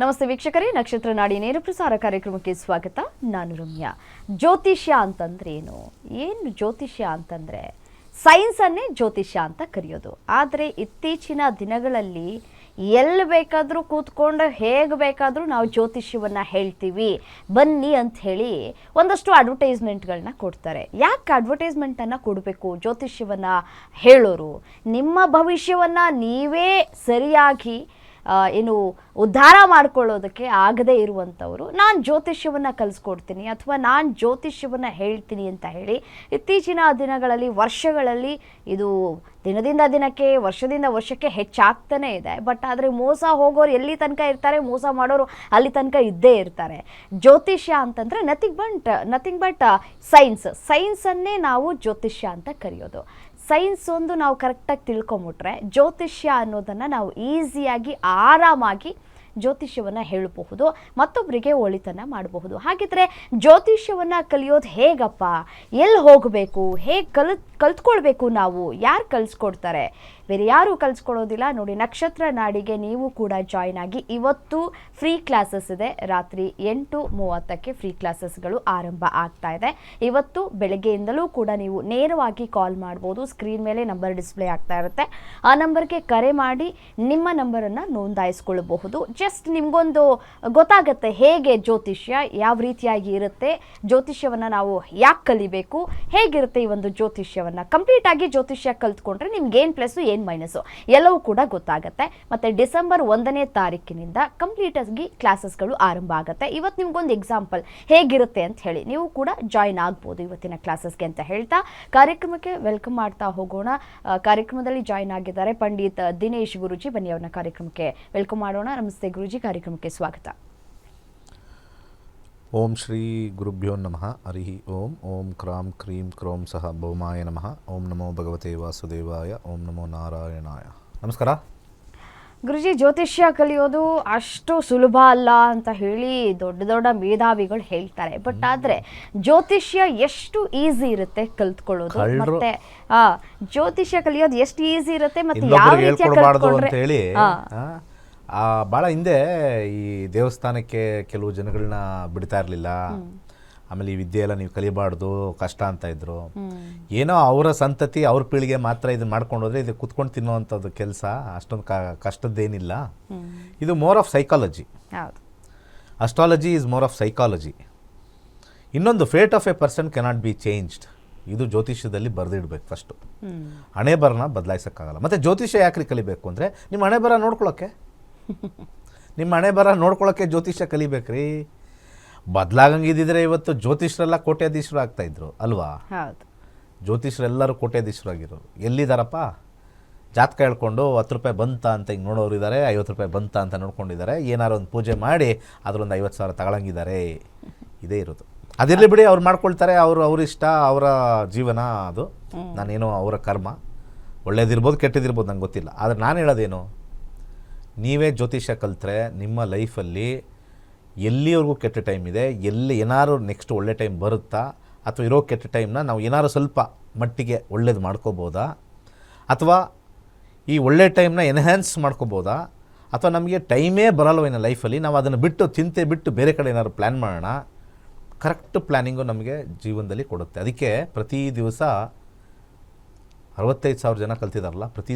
ನಮಸ್ತೆ ವೀಕ್ಷಕರೇ, ನಕ್ಷತ್ರ ನಾಡಿ ನೇರ ಪ್ರಸಾರ ಕಾರ್ಯಕ್ರಮಕ್ಕೆ ಸ್ವಾಗತ. ನಾನು ರಮ್ಯಾ. ಜ್ಯೋತಿಷ್ಯ ಅಂತಂದ್ರೆ ಏನು ಏನು ಜ್ಯೋತಿಷ್ಯ ಅಂತಂದ್ರೆ ಸೈನ್ಸ್ ಅನ್ನೇ ಜ್ಯೋತಿಷ್ಯ ಅಂತ ಕರೆಯೋದು. ಆದರೆ ಇತ್ತೀಚಿನ ದಿನಗಳಲ್ಲಿ ಎಲ್ಲಿ ಬೇಕಾದರೂ ಕೂತ್ಕೊಂಡು ಹೇಗೆ ಬೇಕಾದರೂ ನಾವು ಜ್ಯೋತಿಷ್ಯವನ್ನು ಹೇಳ್ತೀವಿ. ಬನ್ನಿ ಅಂತ ಹೇಳಿ ಒಂದಷ್ಟು ಅಡ್ವರ್ಟೈಸ್ಮೆಂಟ್ಗಳನ್ನ ಕೊಡ್ತಾರೆ. ಯಾಕೆ ಅಡ್ವರ್ಟೈಸ್ಮೆಂಟನ್ನು ಕೊಡಬೇಕು ಜ್ಯೋತಿಷ್ಯವನ್ನು ಹೇಳೋರು? ನಿಮ್ಮ ಭವಿಷ್ಯವನ್ನು ನೀವೇ ಸರಿಯಾಗಿ ಏನು ಉದ್ಧಾರ ಮಾಡ್ಕೊಳ್ಳೋದಕ್ಕೆ ಆಗದೇ ಇರುವಂಥವರು, ನಾನು ಜ್ಯೋತಿಷ್ಯವನ್ನು ಕಲಿಸ್ಕೊಡ್ತೀನಿ ಅಥವಾ ನಾನು ಜ್ಯೋತಿಷ್ಯವನ್ನು ಹೇಳ್ತೀನಿ ಅಂತ ಹೇಳಿ ಇತ್ತೀಚಿನ ದಿನಗಳಲ್ಲಿ, ವರ್ಷಗಳಲ್ಲಿ ಇದು ದಿನದಿಂದ ದಿನಕ್ಕೆ, ವರ್ಷದಿಂದ ವರ್ಷಕ್ಕೆ ಹೆಚ್ಚಾಗ್ತಾನೇ ಇದೆ. ಬಟ್ ಆದರೆ ಮೋಸ ಹೋಗೋರು ಎಲ್ಲಿ ತನಕ ಇರ್ತಾರೆ, ಮೋಸ ಮಾಡೋರು ಅಲ್ಲಿ ತನಕ ಇದ್ದೇ ಇರ್ತಾರೆ. ಜ್ಯೋತಿಷ್ಯ ಅಂತಂದರೆ nothing but nothing but science ಸೈನ್ಸನ್ನೇ ನಾವು ಜ್ಯೋತಿಷ್ಯ ಅಂತ ಕರೆಯೋದು. ಸೈನ್ಸ್ ಒಂದು ನಾವು ಕರೆಕ್ಟಾಗಿ ತಿಳ್ಕೊಂಬಿಟ್ರೆ ಜ್ಯೋತಿಷ್ಯ ಅನ್ನೋದನ್ನು ನಾವು ಈಸಿಯಾಗಿ ಆರಾಮಾಗಿ ಜ್ಯೋತಿಷ್ಯವನ್ನು ಹೇಳಬಹುದು ಮತ್ತೊಬ್ಬರಿಗೆ ಒಳಿತನ್ನು ಮಾಡಬಹುದು. ಹಾಗಿದ್ರೆ ಜ್ಯೋತಿಷ್ಯವನ್ನು ಕಲಿಯೋದು ಹೇಗಪ್ಪ? ಎಲ್ಲಿ ಹೋಗಬೇಕು? ಹೇಗೆ ಕಲ್ ಕಲ್ತ್ಕೊಳ್ಬೇಕು ನಾವು. ಯಾರು ಕಲಿಸ್ಕೊಡ್ತಾರೆ? ಬೇರೆ ಯಾರು ಕಲಿಸ್ಕೊಡೋದಿಲ್ಲ ನೋಡಿ, ನಕ್ಷತ್ರ ನಾಡಿಗೆ ನೀವು ಕೂಡ ಜಾಯ್ನ್ ಆಗಿ ಇವತ್ತು ಫ್ರೀ ಕ್ಲಾಸಸ್ ಇದೆ. ರಾತ್ರಿ ಎಂಟು ಮೂವತ್ತಕ್ಕೆ ಫ್ರೀ ಕ್ಲಾಸಸ್ಗಳು ಆರಂಭ ಆಗ್ತಾ ಇದೆ. ಇವತ್ತು ಬೆಳಗ್ಗೆಯಿಂದಲೂ ಕೂಡ ನೀವು ನೇರವಾಗಿ ಕಾಲ್ ಮಾಡ್ಬೋದು. ಸ್ಕ್ರೀನ್ ಮೇಲೆ ನಂಬರ್ ಡಿಸ್ಪ್ಲೇ ಆಗ್ತಾ ಇರುತ್ತೆ. ಆ ನಂಬರ್ಗೆ ಕರೆ ಮಾಡಿ ನಿಮ್ಮ ನಂಬರನ್ನು ನೋಂದಾಯಿಸ್ಕೊಳ್ಬಹುದು. ಜಸ್ಟ್ ನಿಮಗೊಂದು ಗೊತ್ತಾಗುತ್ತೆ ಹೇಗೆ ಜ್ಯೋತಿಷ್ಯ, ಯಾವ ರೀತಿಯಾಗಿ ಇರುತ್ತೆ, ಜ್ಯೋತಿಷ್ಯವನ್ನು ನಾವು ಯಾಕೆ ಕಲಿಬೇಕು, ಹೇಗಿರುತ್ತೆ ಈ ಒಂದು ಜ್ಯೋತಿಷ್ಯವನ್ನು. ಕಂಪ್ಲೀಟ್ ಆಗಿ ಜ್ಯೋತಿಷ್ಯ ಕಲ್ತ್ಕೊಂಡ್ರೆ ನಿಮ್ಗೆ ಏನು ಪ್ಲಸ್ಸು ಏನು ಮೈನಸ್ಸು ಎಲ್ಲವೂ ಕೂಡ ಗೊತ್ತಾಗುತ್ತೆ. ಮತ್ತು ಡಿಸೆಂಬರ್ ಒಂದನೇ ತಾರೀಕಿನಿಂದ ಕಂಪ್ಲೀಟ್ ಆಗಿ ಕ್ಲಾಸಸ್ಗಳು ಆರಂಭ ಆಗುತ್ತೆ. ಇವತ್ತು ನಿಮ್ಗೊಂದು ಎಕ್ಸಾಂಪಲ್ ಹೇಗಿರುತ್ತೆ ಅಂತ ಹೇಳಿ ನೀವು ಕೂಡ ಜಾಯಿನ್ ಆಗ್ಬೋದು ಇವತ್ತಿನ ಕ್ಲಾಸಸ್ಗೆ ಅಂತ ಹೇಳ್ತಾ. ಕಾರ್ಯಕ್ರಮಕ್ಕೆ ವೆಲ್ಕಮ್ ಮಾಡ್ತಾ ಹೋಗೋಣ. ಕಾರ್ಯಕ್ರಮದಲ್ಲಿ ಜಾಯಿನ್ ಆಗಿದ್ದಾರೆ ಪಂಡಿತ್ ದಿನೇಶ್ ಗುರುಜಿ. ಬನ್ನಿ ಅವ್ರನ್ನ ಕಾರ್ಯಕ್ರಮಕ್ಕೆ ವೆಲ್ಕಮ್ ಮಾಡೋಣ. ನಮಸ್ತೆ ಗುರುಜಿ. ಕಾರ್ಯಕ್ರಮಕ್ಕೆ ಸ್ವಾಗತ. ಓಂ ಶ್ರೀ ಗುರುಭ್ಯೋ ನಮಃ. ಹರಿ ಓಂ. ಓಂ ಕ್ರಾಂ ಕ್ರೀಂ ಕ್ರೋಂ ಸಹ ಭೌಮಾಯ ನಮಃ. ಓಂ ನಮೋ ಭಗವತೆ ವಾಸುದೇವಾಯ. ಓಂ ನಮೋ ನಾರಾಯಣಾಯ. ನಮಸ್ಕಾರ. ಗುರುಜಿ ಜ್ಯೋತಿಷ್ಯ ಕಲಿಯೋದು ಅಷ್ಟು ಸುಲಭ ಅಲ್ಲ ಅಂತ ಹೇಳಿ ದೊಡ್ಡ ದೊಡ್ಡ ಮೇಧಾವಿಗಳು ಹೇಳ್ತಾರೆ. ಬಟ್ ಆದ್ರೆ ಜ್ಯೋತಿಷ್ಯ ಎಷ್ಟು ಈಸಿ ಇರುತ್ತೆ ಕಲ್ತ್ಕೊಳ್ಳೋದು? ಕಳ್ರು- ಮತ್ತೆ ಆ ಜ್ಯೋತಿಷ್ಯ ಕಲಿಯೋದು ಎಷ್ಟು ಈಸಿ ಇರುತ್ತೆ? ಮತ್ತೆ ಯಾವ ಇನ್ನೊಬ್ರಿಗೆ ರೀತಿಯ ಹೇಳ್ಕೊಡ್ಬಾರ್ದು ಅಂತ ಕಲ್ತ್ಕೊಂಡ್ರೆ ಹೇಳಿ. ಆ, ಭಾಳ ಹಿಂದೆ ಈ ದೇವಸ್ಥಾನಕ್ಕೆ ಕೆಲವು ಜನಗಳನ್ನ ಬಿಡ್ತಾ ಇರಲಿಲ್ಲ. ಆಮೇಲೆ ಈ ವಿದ್ಯೆ ಎಲ್ಲ ನೀವು ಕಲಿಬಾರ್ದು ಕಷ್ಟ ಅಂತ ಇದ್ರು. ಏನೋ ಅವರ ಸಂತತಿ ಅವ್ರ ಪೀಳಿಗೆ ಮಾತ್ರ ಇದನ್ನ ಮಾಡ್ಕೊಂಡು ಹೋದ್ರೆ ಇದು ಕುತ್ಕೊಂಡು ತಿನ್ನುವಂಥದ್ದು ಕೆಲಸ ಅಷ್ಟೊಂದು ಕ- ಕಷ್ಟದ್ದೇನಿಲ್ಲ. ಇದು more of psychology astrology is more of psychology ಇನ್ನೊಂದು fate of a person cannot be changed ಇದು ಜ್ಯೋತಿಷ್ಯದಲ್ಲಿ ಬರೆದಿಡ್ಬೇಕು ಫಸ್ಟು ಹಣೆ ಬರನ ಬದಲಾಯಿಸೋಕ್ಕಾಗಲ್ಲ. ಮತ್ತು ಜ್ಯೋತಿಷ್ಯ ಯಾಕ್ರಿ ಕಲಿಬೇಕು ಅಂದರೆ ನಿಮ್ಮ ಹಣೆ ಬರ ನೋಡ್ಕೊಳ್ಳೋಕ್ಕೆ ನಿಮ್ಮ ಹಣೆ ಬರ ನೋಡ್ಕೊಳ್ಳೋಕ್ಕೆ ಜ್ಯೋತಿಷ್ಯ ಕಲಿಬೇಕ್ರಿ. ಬದಲಾಗಂಗಿದ್ದಿದ್ರೆ ಇವತ್ತು ಜ್ಯೋತಿಷ್ಯರೆಲ್ಲ ಕೋಟ್ಯಾಧೀಶರು ಆಗ್ತಾಯಿದ್ರು ಅಲ್ವಾ? ಹೌದು. ಜ್ಯೋತಿಷ್ಯರೆಲ್ಲರೂ ಕೋಟ್ಯಾಧೀಶರಾಗಿರೋರು ಎಲ್ಲಿದ್ದಾರಪ್ಪ ಜಾತಕ ಹೇಳ್ಕೊಂಡು ಹತ್ತು ರೂಪಾಯಿ ಬಂತ ಅಂತ ಹಿಂಗೆ ನೋಡೋರು ಇದ್ದಾರೆ ಐವತ್ತು ರೂಪಾಯಿ ಬಂತ ಅಂತ ನೋಡ್ಕೊಂಡಿದ್ದಾರೆ ಏನಾರು ಒಂದು ಪೂಜೆ ಮಾಡಿ ಅದರೊಂದು ಐವತ್ತು ಸಾವಿರ ತಗೊಳಂಗಿದ್ದಾರೆ ಇದೇ ಇರೋದು. ಅದಿರಲಿ ಬಿಡಿ ಅವ್ರು ಮಾಡ್ಕೊಳ್ತಾರೆ ಅವರು ಅವ್ರ ಇಷ್ಟ ಅವರ ಜೀವನ ಅದು. ನಾನೇನೋ ಅವರ ಕರ್ಮ. ಒಳ್ಳೇದಿರ್ಬೋದು ಕೆಟ್ಟದಿರ್ಬೋದು ನಂಗೆ ಗೊತ್ತಿಲ್ಲ. ಆದರೆ ನಾನು ಹೇಳೋದೇನು? ನೀವೇ ಜ್ಯೋತಿಷ್ಯ ಕಲಿತ್ರೆ ನಿಮ್ಮ ಲೈಫಲ್ಲಿ ಎಲ್ಲಿವರೆಗೂ ಕೆಟ್ಟ ಟೈಮ್ ಇದೆ, ಎಲ್ಲಿ ಏನಾದ್ರು ನೆಕ್ಸ್ಟ್ ಒಳ್ಳೆ ಟೈಮ್ ಬರುತ್ತಾ, ಅಥವಾ ಇರೋ ಕೆಟ್ಟ ಟೈಮ್ನ ನಾವು ಏನಾದ್ರು ಸ್ವಲ್ಪ ಮಟ್ಟಿಗೆ ಒಳ್ಳೇದು ಮಾಡ್ಕೋಬೋದಾ? ಅಥವಾ ಈ ಒಳ್ಳೆ ಟೈಮ್ನ ಎನ್ಹ್ಯಾನ್ಸ್ ಮಾಡ್ಕೋಬೋದಾ? ಅಥವಾ ನಮಗೆ ಟೈಮೇ ಬರಲ್ವೇನೋ ಲೈಫಲ್ಲಿ, ನಾವು ಅದನ್ನು ಬಿಟ್ಟು ಚಿಂತೆ ಬಿಟ್ಟು ಬೇರೆ ಕಡೆ ಏನಾದ್ರು ಪ್ಲ್ಯಾನ್ ಮಾಡೋಣ? ಕರೆಕ್ಟ್ ಪ್ಲ್ಯಾನಿಂಗು ನಮಗೆ ಜೀವನದಲ್ಲಿ ಕೊಡುತ್ತೆ. ಅದಕ್ಕೆ ಪ್ರತಿ ದಿವಸ ಅರವತ್ತೈದು ಸಾವಿರ ಜನ ಕಲ್ತಿದಾರಲ್ಲ, ಪ್ರತಿ